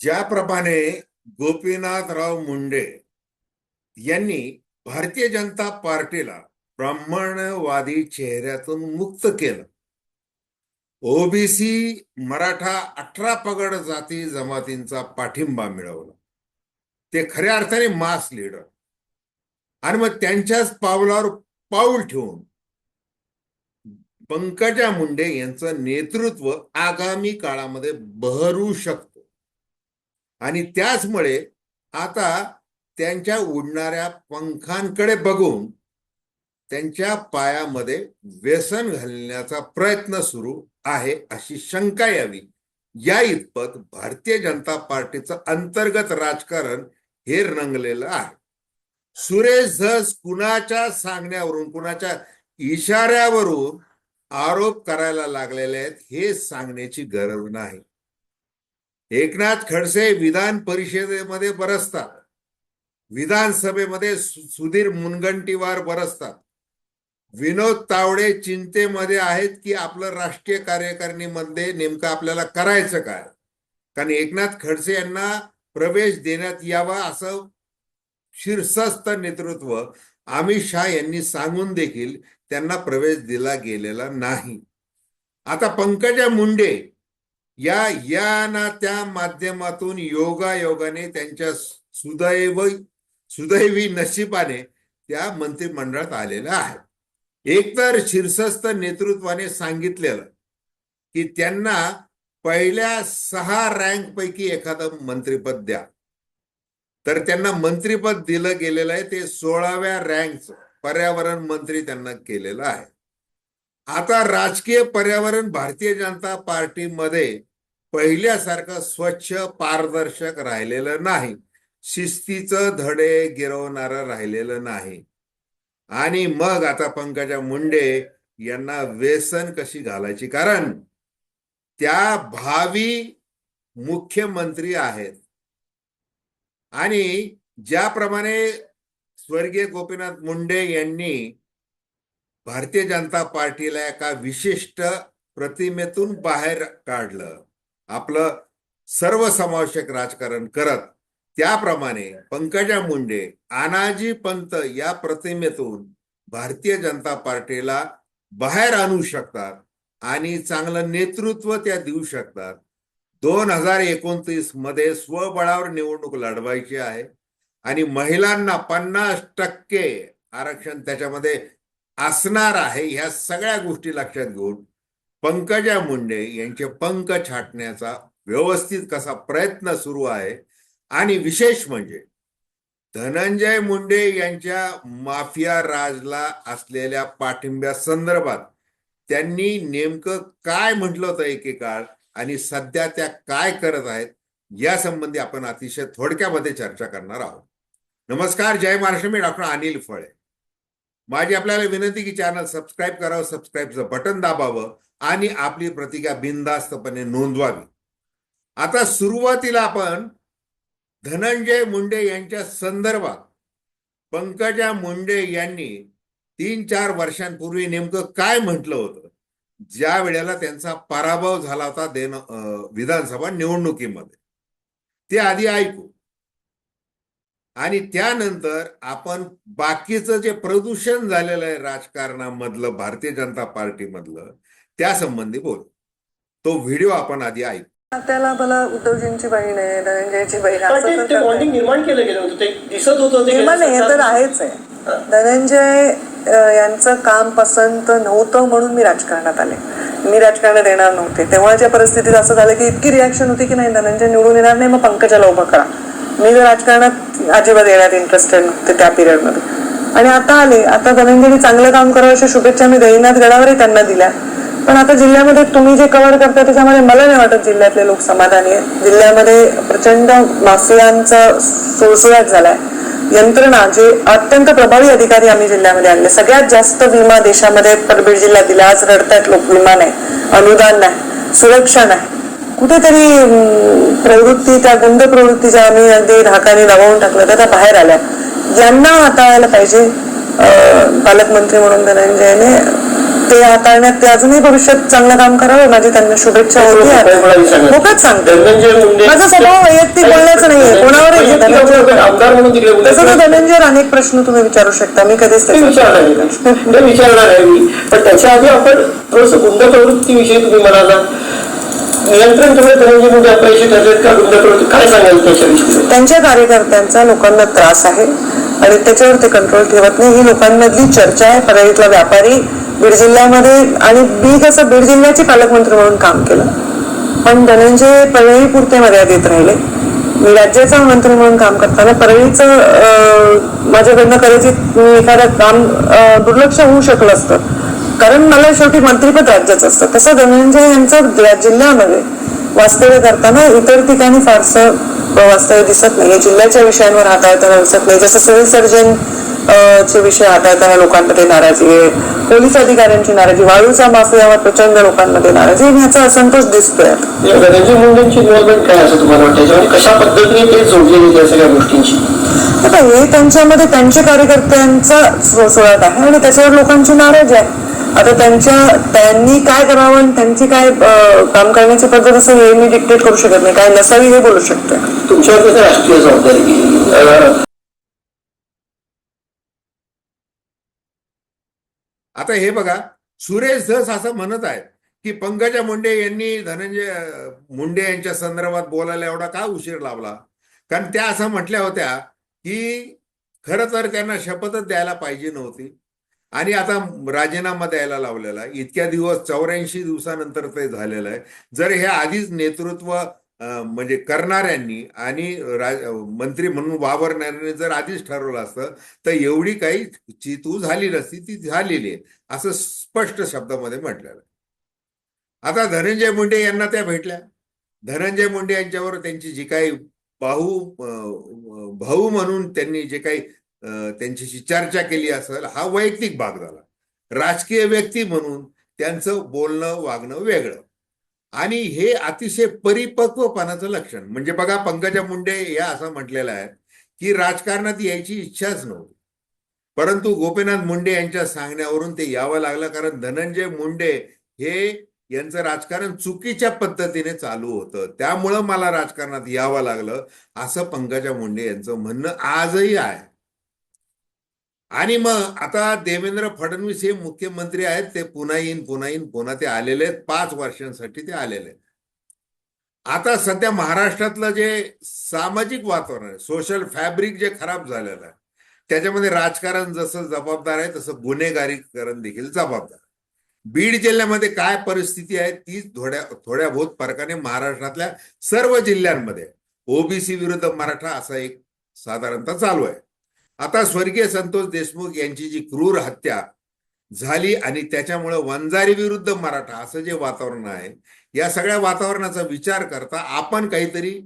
ज्याप्रमाणे गोपीनाथराव मुंडे यांनी भारतीय जनता पार्टीला ब्राह्मणवादी चेहऱ्यातून मुक्त केलं. ओबीसी मराठा अठरा पगड जाती जमातींचा पाठिंबा मिळवला. ते खऱ्या अर्थाने मास लीडर आणि मग त्यांच्याच पावलावर पाऊल ठेवून पंकजा मुंडे यांचं नेतृत्व आगामी काळामध्ये बहरू शकत. आणि त्याचमुळे आता त्यांच्या उडणाऱ्या पंखांकडे बघून त्यांच्या पायामध्ये व्यसन घालण्याचा प्रयत्न सुरू आहे अशी शंका यावी. या इतपत भारतीय जनता पार्टीचं अंतर्गत राजकारण हे रंगलेलं आहे. सुरेश धस कुणाच्या सांगण्यावरून कुणाच्या इशाऱ्यावरून आरोप करायला लागलेले आहेत हे सांगण्याची गरज नाही. एकनाथ खडसे विधान परिषदेमध्ये बरसतात. विधानसभेमध्ये सु- सुधीर मुनगंटीवार बरसतात. विनोद तावडे चिंतेमध्ये आहेत की आपलं राष्ट्रीय कार्यकारिणीमध्ये नेमकं आपल्याला करायचं काय? कारण एकनाथ खडसे यांना प्रवेश देण्यात यावा असं शीर्षस्थ नेतृत्व अमित शहा यांनी सांगून देखील त्यांना प्रवेश दिला गेलेला नाही. आता पंकजा मुंडे या या ना त्या माध्यमातून योगायोगाने त्यांच्या सुदैव सुदैवी नशिबाने त्या मंत्रिमंडळात आलेल्या आहेत. एकतर शीर्षस्थ नेतृत्वाने सांगितलेलं की त्यांना पहिल्या सहा रँक पैकी एखादं मंत्रिपद द्या. तर त्यांना मंत्रिपद दिलं गेलेलं आहे ते सोळाव्या रँकचं पर्यावरण मंत्री त्यांना केलेलं आहे. आता राजकीय पर्यावरण भारतीय जनता पार्टीमध्ये पहिल्यासारखं स्वच्छ पारदर्शक राहिलेलं नाही. शिस्तीचं धडे गिरवणारं राहिलेलं नाही. आणि मग आता पंकजा मुंडे यांना व्यसन कशी घालायची? कारण त्या भावी मुख्यमंत्री आहेत. आणि ज्याप्रमाणे स्वर्गीय गोपीनाथ मुंडे यांनी भारतीय जनता पार्टीला एका विशिष्ट प्रतिमेतून बाहेर काढलं आपलं सर्वसमावेशक राजकारण करत त्याप्रमाणे पंकजा मुंडे आनाजी पंत या प्रतिमेतून भारतीय जनता पार्टीला बाहेर आणू शकतात आणि चांगलं नेतृत्व त्या देऊ शकतात. दोन हजार एकोणतीसमध्ये स्वबळावर निवडणूक लढवायची आहे आणि महिलांना पन्नास टक्के आरक्षण त्याच्यामध्ये असणार आहे ह्या सगळ्या गोष्टी लक्षात घेऊन पंकजा मुंडे यांचे पंख छाटण्याचा व्यवस्थित कसा प्रयत्न सुरू आहे? आणि विशेष म्हणजे धनंजय मुंडे यांच्या माफिया राजला असलेल्या पाठिंब्या संदर्भात त्यांनी नेमकं काय म्हटलं होतं एकेकाळ आणि सध्या त्या काय करत आहेत या संबंधी आपण अतिशय थोडक्यामध्ये चर्चा करणार आहोत. नमस्कार जय महाराष्ट्र मी डॉक्टर अनिल फळे. माझी आपल्याला विनंती की चॅनल सबस्क्राईब करावं सबस्क्राईबचं बटन दाबावं आणि आपली प्रतिक्रिया बिनधास्तपणे नोंदवावी. आता सुरुवातीला आपण धनंजय मुंडे यांच्या संदर्भात पंकजा मुंडे यांनी तीन चार वर्षांपूर्वी नेमकं काय म्हटलं होतं? ज्या वेळेला त्यांचा पराभव झाला होता देन विधानसभा निवडणुकीमध्ये. ते आधी ऐकू. आणि त्यानंतर आपण बाकीचं जे प्रदूषण झालेलं आहे राजकारणामधलं भारतीय जनता पार्टीमधलं त्या संबंधी बोलू. तो व्हिडिओ आपण आधी ऐकू. त्याला मला उद्धवजींची बहीण आहे धनंजयची बहीण असं तर निर्माण केलं गेलं होतं ते दिसत होतं ते निर्माण नाही, हे तर आहेच आहे. धनंजय अ, यांचं काम पसंत नव्हतं म्हणून मी राजकारणात आले. मी राजकारणात येणार नव्हते. तेव्हाच्या परिस्थितीत असं झालं की इतकी रिॲक्शन होती की नाही धनंजय निवडून येणार नाही मग पंकजाला उभं करा. मी जर राजकारणात अजिबात येण्यात इंटरेस्टेड नव्हते त्या पिरियडमध्ये आणि आता आले. आता धनंजयनी चांगलं काम करावं अशा शुभेच्छा मी देईनाथ गडावरही त्यांना दिल्या. पण आता जिल्ह्यामध्ये तुम्ही जे कव्हर करता त्याच्यामध्ये मला नाही वाटत जिल्ह्यातले लोक समाधानी आहेत. जिल्ह्यामध्ये प्रचंड माफियांचा सुळसुळाट झालाय. यंत्रणा जे अत्यंत प्रभावी अधिकारी आम्ही जिल्ह्यामध्ये आणले. सगळ्यात जास्त विमा देशामध्ये परबीड जिल्ह्यात दिला आज रडतायत लोक. विमा नाही अनुदान नाही सुरक्षा नाही. कुठेतरी प्रवृत्ती त्या गुंड प्रवृत्तीच्या आम्ही अगदी धाकाने दबावून टाकलं तर त्या बाहेर आल्या. यांना हाताळायला पाहिजे. पालकमंत्री म्हणून धनंजयने ते हाताळण्यात ते अजूनही भविष्यात चांगलं काम करावं माझी त्यांना शुभेच्छा होती. मोकळच सांगते. माझा स्वभाव वैयक्तिक बोलण्याचा नाहीये. कोणावरही बोलतो. तसं तर धनंजय अनेक प्रश्न तुम्ही विचारू शकता. मी कधीच विचारणार आहे. मी पण त्याच्या आधी आपण थोडस गुंड प्रवृत्तीविषयी तुम्ही म्हणाला. नियंत्रण तुम्ही धनंजय मुंडे अपयशी ठरलेत का गुंड प्रवृत्ती काय सांगाल त्याच्याविषयी त्यांच्या कार्यकर्त्यांचा लोकांना त्रास आहे आणि त्याच्यावर ते कंट्रोल ठेवत नाही. ही लोकांमधली चर्चा आहे. परळीतला व्यापारी बीड जिल्ह्यामध्ये आणि मी कसं बीड जिल्ह्याचे पालकमंत्री म्हणून काम केलं. पण धनंजय परळी पुरते मर्यादित राहिले. मी राज्याचा मंत्री म्हणून काम करताना परळीचं माझ्याकडनं कदाचित मी एखादं काम दुर्लक्ष होऊ शकलं असतं. कारण मला शेवटी मंत्रीपद राज्याचं असतं. तसं धनंजय यांचं जिल्ह्यामध्ये वास्तव्य करताना इतर ठिकाणी फारसं वास्तव्य दिसत नाही. जिल्ह्याच्या विषयांवर हाताळताना दिसत नाही. जसं सिव्हिल सर्जन चे विषय हाताळताना लोकांमध्ये नाराजी आहे. पोलीस अधिकाऱ्यांची नाराजी वाळूचा माफियावर प्रचंड लोकांमध्ये नाराजी ह्याचा असंतोष दिसतोय. या धनंजय मुंडेंची इन्व्हॉल्वमेंट काय असं तुम्हाला वाटतं? कशा पद्धतीने ते जोडलेले त्या सगळ्या गोष्टींची? आता हे त्यांच्यामध्ये त्यांच्या कार्यकर्त्यांचा सो- सोळाट आहे आणि त्याच्यावर लोकांची नाराजी आहे. आता त्यांच्या त्यांनी काय करावं आणि त्यांची काय काम करण्याची पद्धत असं हे मी डिक्टेट करू शकत नाही. काय नसावी हे बोलू शकते. तुमच्यावर कसं राष्ट्रीय जबाबदारी गेली अं, आता हे बघा सुरेश धस असं म्हणत आहेत की पंकजा मुंडे यांनी धनंजय मुंडे यांच्या संदर्भात बोलायला एवढा का उशीर लावला? कारण त्या असं म्हटल्या होत्या की खरं तर त्यांना शपथच द्यायला पाहिजे नव्हती. आणि आता राजीनामा द्यायला लावलेला इतक्या दिवस चौऱ्याऐंशी दिवसानंतर ते झालेलं आहे. जर हे आधीच नेतृत्व म्हणजे करणाऱ्यांनी आणि मंत्री म्हणून वावरणाऱ्यांनी जर आधीच ठरवलं असतं तर एवढी काही चितू झाली नसती ती झालेली आहे असं स्पष्ट शब्दामध्ये म्हटलेलं आता धनंजय मुंडे यांना त्या भेटल्या. धनंजय मुंडे यांच्यावर त्यांची जी काही भाऊ भाऊ म्हणून त्यांनी जे काही अं, त्यांच्याशी चर्चा केली असेल हा वैयक्तिक भाग झाला. राजकीय व्यक्ती म्हणून त्यांचं बोलणं वागणं वेगळं. आणि हे अतिशय परिपक्वपणाचं लक्षण. म्हणजे बघा पंकजा मुंडे या असं म्हटलेलं आहे की राजकारणात यायची इच्छाच नव्हती. परंतु गोपीनाथ मुंडे यांच्या सांगण्यावरून ते यावं लागलं कारण धनंजय मुंडे हे यांचं राजकारण चुकीच्या पद्धतीने चालू होतं. त्यामुळं मला राजकारणात यावं लागलं असं पंकजा मुंडे यांचं म्हणणं आजही आहे. आणि मग आता देवेंद्र फडणवीस हे मुख्यमंत्री आहेत ते पुन्हा येईन पुन्हा येईन पुन्हा ते आलेले आहेत. पाच वर्षांसाठी ते आलेले आहेत. आता सध्या महाराष्ट्रातलं जे सामाजिक वातावरण आहे सोशल फॅब्रिक जे खराब झालेलं आहे त्याच्यामध्ये राजकारण जसं जबाबदार आहे तसं गुन्हेगारीकरण देखील जबाबदार बीड जिल्ह्यामध्ये काय परिस्थिती आहे ती थोड्या थोड्या बहुत फरकाने महाराष्ट्रातल्या सर्व जिल्ह्यांमध्ये. ओबीसी विरुद्ध मराठा असा एक साधारणतः चालू आहे. आता स्वर्गीय संतोष देशमुख यांची जी क्रूर हत्या झाली आणि त्याच्यामुळे वंजारी विरुद्ध मराठा असं जे वातावरण आहे या सगळ्या वातावरणाचा विचार करता आपण काहीतरी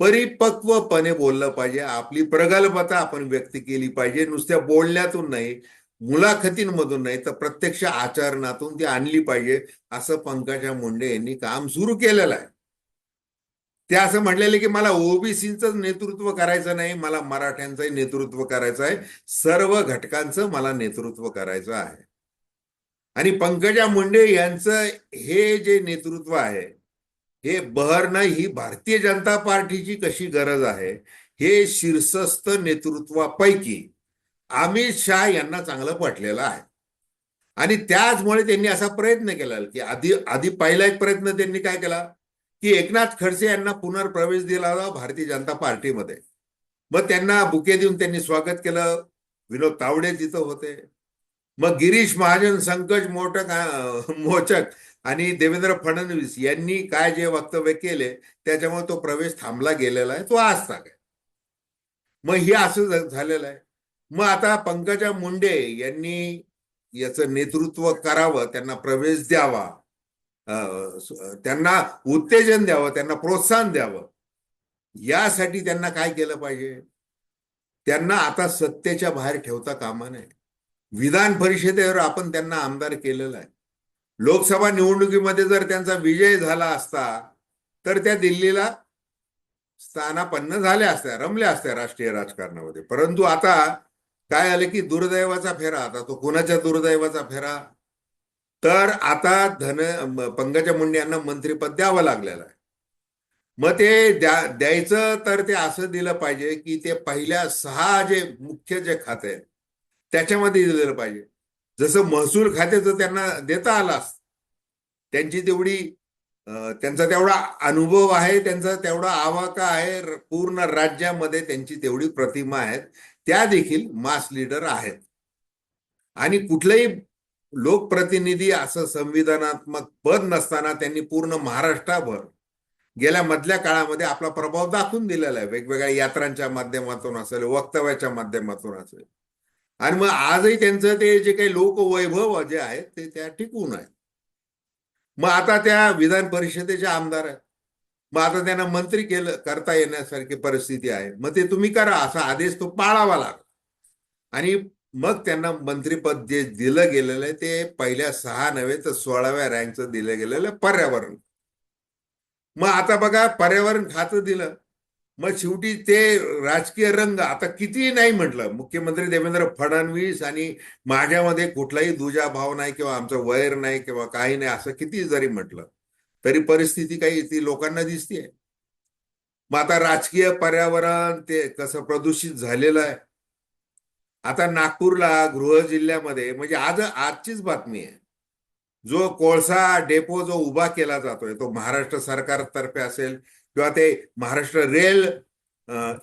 परिपक्वपणे बोललं पाहिजे. आपली प्रगल्भता आपण व्यक्त केली पाहिजे. नुसत्या बोलण्यातून नाही मुलाखतींमधून नाही तर प्रत्यक्ष आचरणातून ती आणली पाहिजे असं पंकजा मुंडे यांनी काम सुरू केलेलं आहे. ते असं म्हणलेले की मला ओबीसीचं नेतृत्व करायचं नाही मला मराठ्यांचंही नेतृत्व करायचं आहे. सर्व घटकांचं मला नेतृत्व करायचं आहे. आणि पंकजा मुंडे यांचं हे जे नेतृत्व आहे हे बहरणं ही भारतीय जनता पार्टीची कशी गरज आहे हे शीर्षस्थ नेतृत्वापैकी अमित शाह यांना चांगलं पटलेलं आहे. आणि त्याचमुळे त्यांनी असा प्रयत्न केला की आधी आधी पहिला एक प्रयत्न त्यांनी काय केला? की एकनाथ खडसे यांना पुनर्प्रवेश दिला होता भारतीय जनता पार्टीमध्ये. मग त्यांना बुके देऊन त्यांनी स्वागत केलं. विनोद तावडे तिथं होते. मग गिरीश महाजन संकट मोटक मोचक आणि देवेंद्र फडणवीस यांनी काय जे वक्तव्य केले त्याच्यामुळे तो प्रवेश थांबला गेलेला आहे. तो आज आहे मग हे असं झालेलं आहे. मग आता पंकजा मुंडे यांनी याचं नेतृत्व करावं त्यांना प्रवेश द्यावा. त्यांना उत्तेजन द्यावं त्यांना प्रोत्साहन द्यावं. यासाठी त्यांना काय केलं पाहिजे? त्यांना आता सत्तेच्या बाहेर ठेवता कामा नये. विधान परिषदेवर आपण त्यांना आमदार केलेलं आहे. लोकसभा निवडणुकीमध्ये जर त्यांचा विजय झाला असता तर त्या दिल्लीला स्थानापन्न झाल्या असत्या रमल्या असत्या राष्ट्रीय राजकारणामध्ये. परंतु आता काय आलं की दुर्दैवाचा फेरा आता तो कुणाच्या दुर्दैवाचा फेरा? तर आता धन पंकजा मुंडे यांना मंत्रीपद द्यावं लागलेलं आहे. मग ते द्या द्यायचं तर ते असं दिलं पाहिजे की ते पहिल्या सहा जे मुख्य जे खाते आहेत त्याच्यामध्ये दिलेलं पाहिजे. जसं महसूल खात्याचं त्यांना देता आला त्यांची तेवढी त्यांचा तेवढा अनुभव आहे त्यांचा तेवढा आवाका आहे पूर्ण राज्यामध्ये त्यांची तेवढी प्रतिमा आहेत त्या देखील मास लीडर आहेत. आणि कुठलंही लोकप्रतिनिधी असं संविधानात्मक पद नसताना त्यांनी पूर्ण महाराष्ट्राभर गेल्या मधल्या काळामध्ये आपला प्रभाव दाखवून दिलेला आहे. वेगवेगळ्या यात्रांच्या माध्यमातून असेल वक्तव्याच्या माध्यमातून असेल. आणि मग आजही त्यांचं ते जे काही लोकवैभव जे आहे ते त्या टिकून आहे मग आता त्या विधान परिषदेचे आमदार आहेत. मग आता त्यांना मंत्री केलं करता येण्यासारखी परिस्थिती आहे. मग ते तुम्ही करा असा आदेश तो पाळावा लागला. आणि मग त्यांना मंत्रीपद जे दिलं गेलेलं आहे ते पहिल्या सहा नव्हे तर सोळाव्या रँकचं दिलं गेलेलं आहे पर्यावरण. मग आता बघा पर्यावरण खातं दिलं. मग शेवटी ते राजकीय रंग आता कितीही नाही म्हटलं मुख्यमंत्री देवेंद्र फडणवीस आणि माझ्यामध्ये कुठलाही दुजाभाव नाही किंवा आमचं वैर नाही किंवा काही नाही असं किती जरी म्हटलं तरी परिस्थिती काही ती लोकांना दिसतीये. मग आता राजकीय पर्यावरण ते कसं प्रदूषित झालेलं आहे आता नागपूरला गृह जिल्ह्यामध्ये म्हणजे आज आजचीच बातमी आहे. जो कोळसा डेपो जो उभा केला जातोय तो महाराष्ट्र सरकारतर्फे असेल किंवा ते Maharashtra rail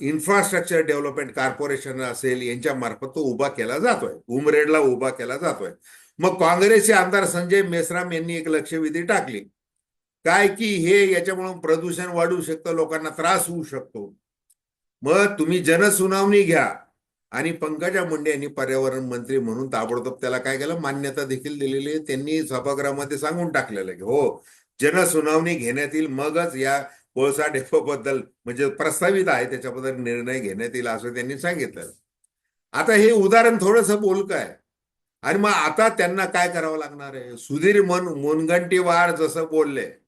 infrastructure development corporation असेल यांच्या मार्फत तो उभा केला जातोय. उमरेडला उभा केला जातोय. मग काँग्रेसचे आमदार संजय मेश्राम यांनी एक लक्षवेधी टाकली. काय की हे याच्यामुळे प्रदूषण वाढू शकतं लोकांना त्रास होऊ शकतो. मग तुम्ही जनसुनावणी घ्या. आणि पंकजा मुंडे यांनी पर्यावरण मंत्री म्हणून ताबडतोब त्याला काय केलं? मान्यता देखील दिलेली आहे. त्यांनी सभागृहामध्ये सांगून टाकलेलं आहे की हो जनसुनावणी घेण्यात येईल. मगच या कोळसा डेपोबद्दल म्हणजे प्रस्तावित आहे. त्याच्याबद्दल निर्णय घेण्यात येईल असं त्यांनी सांगितलं. आता हे उदाहरण थोडंसं बोलकं आहे. आणि मग आता त्यांना काय करावं लागणार आहे? सुधीर मन मुनगंटीवार जसं बोलले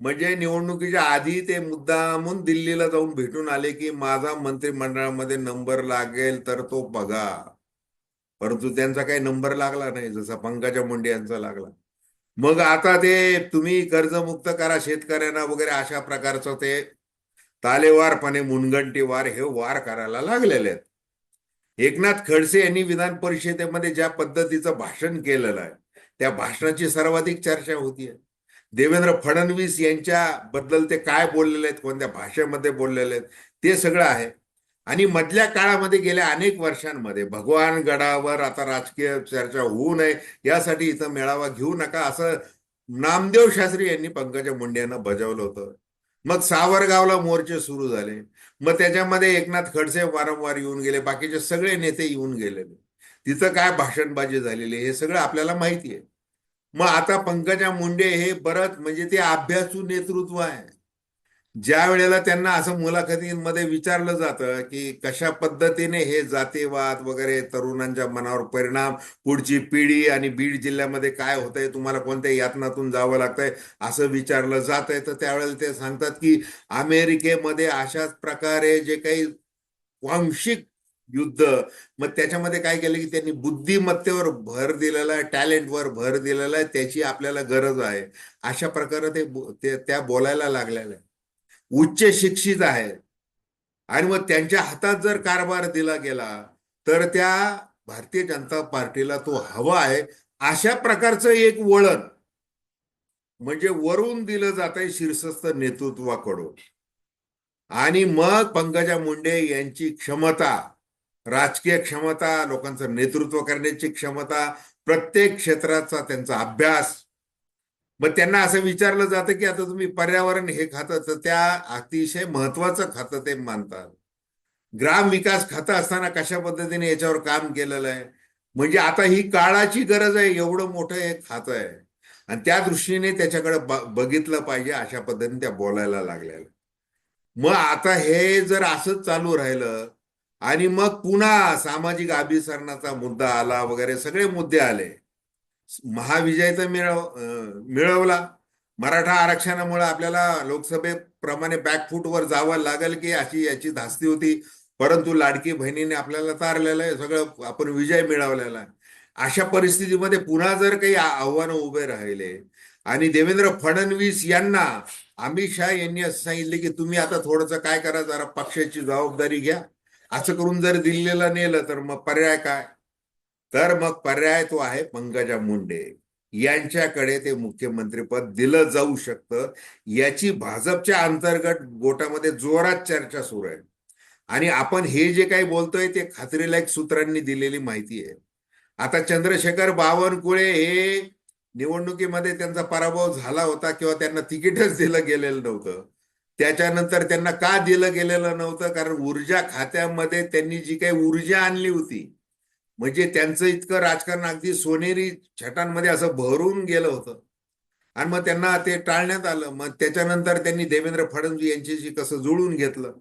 म्हणजे निवडणुकीच्या आधी ते मुद्दामून दिल्लीला जाऊन भेटून आले की माझा मंत्रिमंडळामध्ये नंबर लागेल तर तो बघा. परंतु त्यांचा काही नंबर लागला नाही जसा पंकजा मुंडे यांचा लागला. मग आता ते तुम्ही कर्जमुक्त करा शेतकऱ्यांना वगैरे अशा प्रकारचं ते तालेवारपणे मुनगंटी वार हे वार करायला लागलेले आहेत. एकनाथ खडसे यांनी विधान परिषदेमध्ये ज्या पद्धतीचं भाषण केलेलं आहे त्या भाषणाची सर्वाधिक चर्चा होतीये. देवेंद्र फडणवीस यांच्याबद्दल ते काय बोललेले आहेत कोणत्या भाषेमध्ये बोललेले आहेत ते सगळं आहे. आणि मधल्या काळामध्ये गेल्या अनेक वर्षांमध्ये भगवान गडावर आता राजकीय चर्चा होऊ नये यासाठी इथं मेळावा घेऊ नका असं नामदेव शास्त्री यांनी पंकजा मुंडे यांना बजावलं होतं. मग सावरगावला मोर्चे सुरू झाले. मग त्याच्यामध्ये एकनाथ खडसे वारंवार येऊन गेले बाकीचे सगळे नेते येऊन गेलेले. तिथं काय भाषणबाजी झालेली हे सगळं आपल्याला माहिती आहे. मग आता पंकजा मुंडे हे परत म्हणजे ते अभ्यासू नेतृत्व आहे. ज्या वेळेला त्यांना असं मुलाखतींमध्ये विचारलं जातं की कशा पद्धतीने हे जातीवाद वगैरे तरुणांच्या मनावर परिणाम पुढची पिढी आणि बीड जिल्ह्यामध्ये काय होतंय तुम्हाला कोणत्या यातनातून जावं लागतंय असं विचारलं जात आहे तर त्यावेळेला ते सांगतात की अमेरिकेमध्ये अशाच प्रकारे जे काही वांशिक युद्ध. मग त्याच्यामध्ये काय केलं की त्यांनी बुद्धिमत्तेवर भर दिलेला आहे टॅलेंटवर भर दिलेला आहे त्याची आपल्याला गरज आहे. अशा प्रकारे ते त्या बोलायला लागलेल्या आहे. उच्च शिक्षित आहे. आणि मग त्यांच्या हातात जर कारभार दिला गेला तर त्या भारतीय जनता पार्टीला तो हवा आहे. अशा प्रकारचं एक वळण. म्हणजे वरून दिलं जात आहे शीर्षस्थ नेतृत्वाकडून. आणि मग पंकजा मुंडे यांची क्षमता. राजकीय क्षमता लोकांचं नेतृत्व करण्याची क्षमता प्रत्येक क्षेत्राचा त्यांचा अभ्यास. मग त्यांना असं विचारलं जातं की आता तुम्ही पर्यावरण हे खातं तर त्या अतिशय महत्वाचं खातं ते मानतात. ग्राम विकास खातं असताना कशा पद्धतीने याच्यावर काम केलेलं आहे? म्हणजे आता ही काळाची गरज आहे एवढं मोठं हे खातं आहे. आणि त्या दृष्टीने त्याच्याकडे बघितलं पाहिजे अशा पद्धतीने त्या बोलायला लागलेल्या मग आता हे जर असंच चालू राहिलं आणि मग पुन्हा सामाजिक अभिसरणाचा मुद्दा आला वगैरे सगळे मुद्दे आले. महाविजय तर मिळव मिळवला. मराठा आरक्षणामुळे आपल्याला लोकसभेप्रमाणे बॅकफूटवर जावं लागेल की अशी याची धास्ती होती. परंतु लाडकी बहिणीने आपल्याला तारलेलं आहे सगळं आपण विजय मिळवलेला आहे. अशा परिस्थितीमध्ये पुन्हा जर काही आव्हानं उभे राहिले आणि देवेंद्र फडणवीस यांना अमित शहा यांनी असं सांगितले की तुम्ही आता थोडंसं काय करा जरा पक्षाची जबाबदारी घ्या. असं करून जर दिल्लीला नेलं तर मग पर्याय काय? तर मग पर्याय तो आहे पंकजा मुंडे. यांच्याकडे ते मुख्यमंत्रीपद दिलं जाऊ शकतं. याची भाजपच्या अंतर्गत गोटामध्ये जोरात चर्चा सुरू आहे. आणि आपण हे जे काही बोलतोय ते खात्रीलायक सूत्रांनी दिलेली माहिती आहे. आता चंद्रशेखर बावनकुळे हे निवडणुकीमध्ये त्यांचा पराभव झाला होता किंवा त्यांना तिकीटच दिलं गेलेलं नव्हतं. त्याच्यानंतर त्यांना का दिलं गेलेलं नव्हतं? कारण ऊर्जा खात्यामध्ये त्यांनी जी काही ऊर्जा आणली होती म्हणजे त्यांचं इतकं राजकारण अगदी सोनेरी छटांमध्ये असं भरून गेलं होतं. आणि मग त्यांना ते टाळण्यात आलं. मग त्याच्यानंतर त्यांनी देवेंद्र फडणवीस यांच्याशी कसं जुळून घेतलं?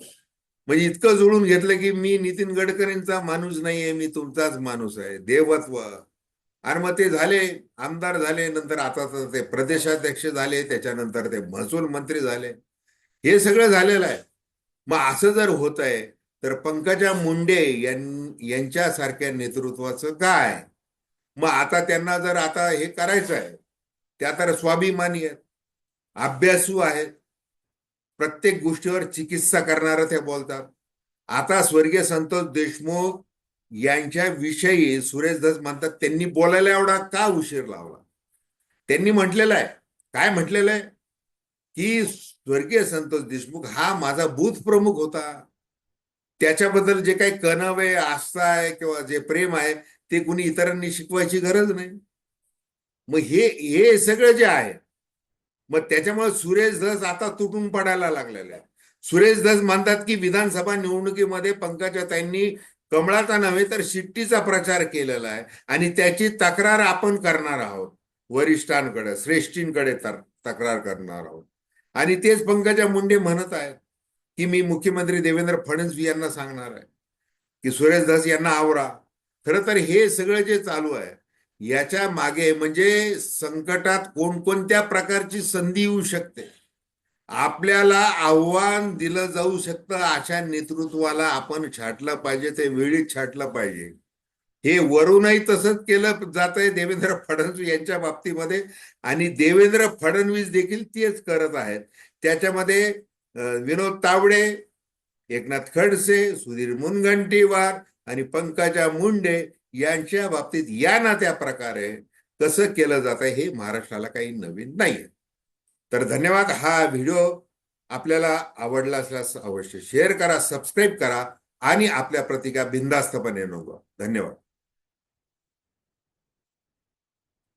म्हणजे इतकं जुळून घेतलं की मी नितीन गडकरींचा माणूस नाहीये मी तुमचाच माणूस आहे. देवत्व. आणि मग ते झाले आमदार झाले नंतर आता ते प्रदेशाध्यक्ष झाले त्याच्यानंतर ते महसूल मंत्री झाले. हे सगळं झालेलं आहे. मग असं जर होत आहे तर पंकजा मुंडे यां- यांच्यासारख्या नेतृत्वाचं काय? मग आता त्यांना जर आता हे करायचं आहे त्या तर स्वाभिमानी आहेत अभ्यासू आहेत. प्रत्येक गोष्टीवर चिकित्सा करणारं त्या बोलतात. आता स्वर्गीय संतोष देशमुख यांच्या विषयी सुरेश दस म्हणतात त्यांनी बोलायला एवढा का उशीर लावला? त्यांनी म्हटलेलं आहे. काय म्हटलेलं आहे? की स्वर्गीय संतोष देशमुख हा माझा बूथ प्रमुख होता. त्याच्याबद्दल जे काही कणव आहे आस्था आहे किंवा जे प्रेम आहे ते कुणी इतरांनी शिकवायची गरज नाही. मग हे हे सगळं जे आहे मग त्याच्यामुळे सुरेश धस आता तुटून पडायला लागलेला आहे सुरेश धस म्हणतात की विधानसभा निवडणुकीमध्ये पंकजाताईंनी कमळाचा नव्हे तर शिट्टीचा प्रचार केलेला आहे आणि त्याची तक्रार आपण करणार आहोत. वरिष्ठांकडे श्रेष्ठींकडे तर तक्रार करणार आहोत. आणि तेच पंकजा मुंडे म्हणत आहेत की मी मुख्यमंत्री देवेंद्र फडणवीस यांना सांगणार आहे की सुरेश दास यांना आवरा. खरं तर हे सगळं जे चालू आहे याच्या मागे म्हणजे संकटात कोणकोणत्या प्रकारची संधी येऊ शकते? आपल्याला आव्हान दिलं जाऊ शकतं अशा नेतृत्वाला आपण छाटलं पाहिजे ते वेळीच छाटलं पाहिजे. हे वरूनही तसंच केलं जात आहे देवेंद्र फडणवीस यांच्या बाबतीमध्ये आणि देवेंद्र फडणवीस देखील तेच करत आहेत. त्याच्यामध्ये विनोद तावडे एकनाथ खडसे सुधीर मुनगंटीवार आणि पंकजा मुंडे यांच्या बाबतीत या ना त्या प्रकारे कसं केलं जात आहे हे महाराष्ट्राला काही नवीन नाहीये. तर धन्यवाद. हा व्हिडिओ आपल्याला आवडला असल्यास अवश्य शेअर करा सबस्क्राईब करा आणि आपल्या प्रतिका बिंदास्तपणे नोंदवा. धन्यवाद.